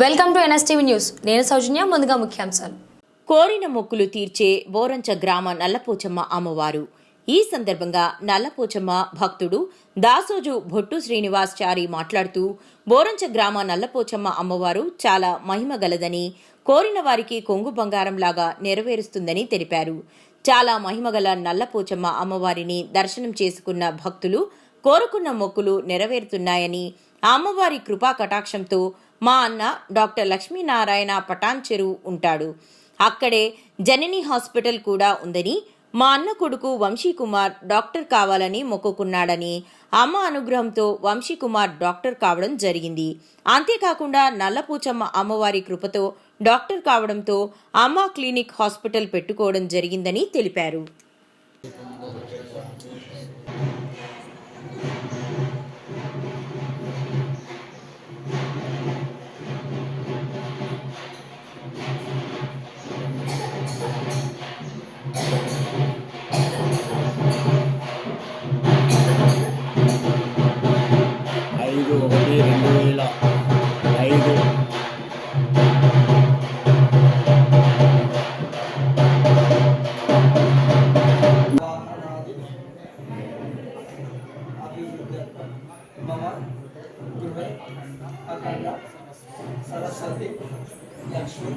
Welcome to NSTV news. నేను సౌజన్య ముందుగా ముఖ్యాంశాలు. కోరిన మొక్కులు తీర్చే బోరంచ గ్రామ నల్లపోచమ్మ అమ్మవారు. ఈ సందర్భంగా నల్లపోచమ్మ భక్తుడు దాసోజు భొట్టు శ్రీనివాస్ చారి మాట్లాడుతూ బోరంచ గ్రామ నల్లపోచమ్మ అమ్మవారు చాలా మహిమ గలదని కోరిన వారికి కొంగు బంగారంలాగా నెరవేరుస్తుందని తెలిపారు. చాలా మహిమగల నల్లపోచమ్మ అమ్మవారిని దర్శనం చేసుకున్న భక్తులు కోరుకున్న మొక్కులు నెరవేరుతున్నాయని అమ్మవారి కృపా కటాక్షంతో మా అన్న డాక్టర్ లక్ష్మీనారాయణ పటాన్ చెరువు ఉంటాడు. అక్కడే జనని హాస్పిటల్ కూడా ఉందని మా అన్న కొడుకు వంశీకుమార్ డాక్టర్ కావాలని మొక్కుకున్నాడని అమ్మ అనుగ్రహంతో వంశీకుమార్ డాక్టర్ కావడం జరిగింది. అంతేకాకుండా నల్లపూచమ్మ అమ్మవారి కృపతో డాక్టర్ కావడంతో అమ్మ క్లినిక్ హాస్పిటల్ పెట్టుకోవడం జరిగిందని తెలిపారు. ఐదు ఒకటి రెండు వేల ఐదు మమ గృహే అఖండ సరస్వతి లక్ష్మి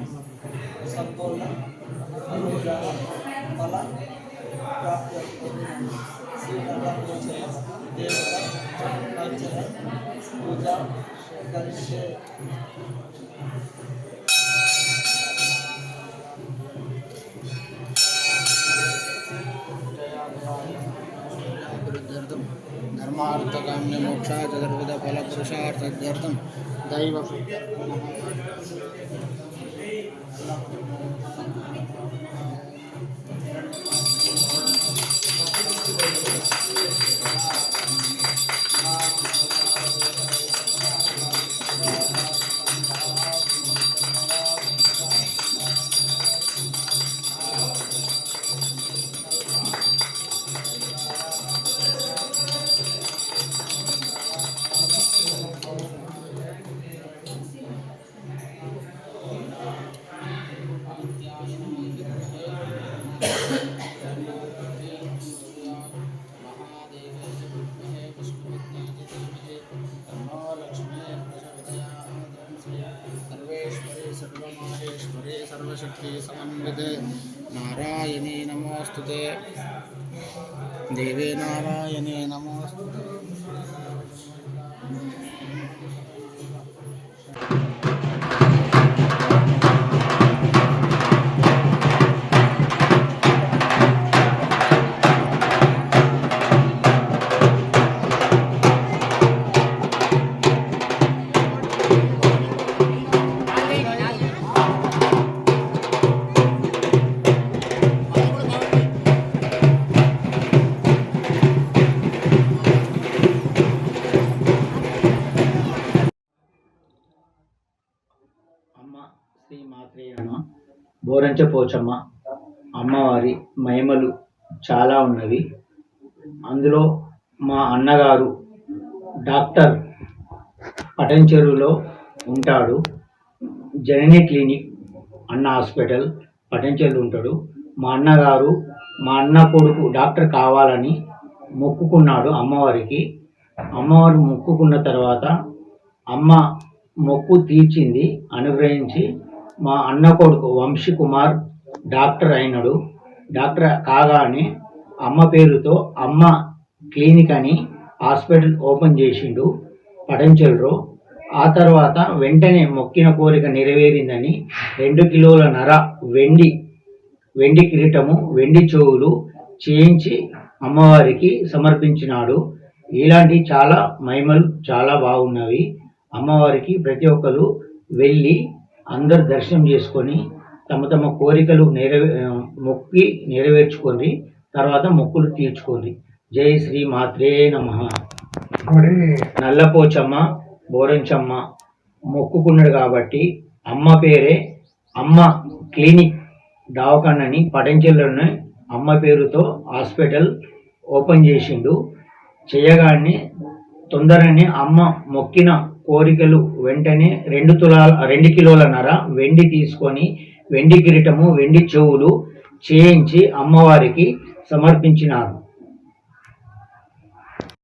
సంపూర్ణ అనుగ్రహ ఫల ప్రాప్తి శ్రీకృష్ణ దేవత पूजा करके धर्मार्थकाम्य मोक्षाय चतुर्विधफलक्षुषार्थज्ञर्थं दैव సర్వమాహేశ్వరి సర్వశక్తి సమన్వితే నారాయణీ నమోస్తుతే దేవే నారాయణే నమోస్తుతే అమ్మ శ్రీ మాత్రే నమ. బోరంచ పోచమ్మ అమ్మవారి మహిమలు చాలా ఉన్నవి. అందులో మా అన్నగారు డాక్టర్ పటంచెరువులో ఉంటాడు. జనని క్లినిక్ అన్న హాస్పిటల్ పటంచెరు ఉంటాడు. మా అన్నగారు మా అన్న కొడుకు డాక్టర్ కావాలని మొక్కుకున్నాడు అమ్మవారికి. అమ్మవారు మొక్కుకున్న తర్వాత అమ్మ మొక్కు తీర్చింది అనుగ్రహించి మా అన్న కొడుకు వంశీ కుమార్ డాక్టర్ అయినాడు. డాక్టర్ కాగానే అమ్మ పేరుతో అమ్మ క్లినిక్ అని హాస్పిటల్ ఓపెన్ చేసిండు పడంచెల్లో ఆ తర్వాత వెంటనే మొక్కిన కోరిక నెరవేరిందని రెండు కిలోల నర వెండి వెండి కిరీటము వెండి చెవులు చేయించి అమ్మవారికి సమర్పించినాడు. ఇలాంటి చాలా మహిమలు చాలా బాగున్నవి. అమ్మవారికి ప్రతి ఒక్కరు వెళ్ళి అందరు దర్శనం చేసుకొని తమ తమ కోరికలు నెరవే మొక్కి నెరవేర్చుకొని తర్వాత మొక్కులు తీర్చుకోండి. జై శ్రీ మాత్రే నమ నల్లపోచమ్మ బోరంచమ్మ మొక్కుకున్నాడు కాబట్టి అమ్మ పేరే అమ్మ క్లినిక్ దవాఖానని పటంచెల్లోనే అమ్మ పేరుతో హాస్పిటల్ ఓపెన్ చేసిండు. చేయగానే తొందరనే అమ్మ మొక్కిన కోరికలు వెంటనే రెండు తులాల రెండు కిలోల నర వెండి తీసుకొని వెండి కిరీటము వెండి చెవులు చేయించి అమ్మవారికి సమర్పించినారు.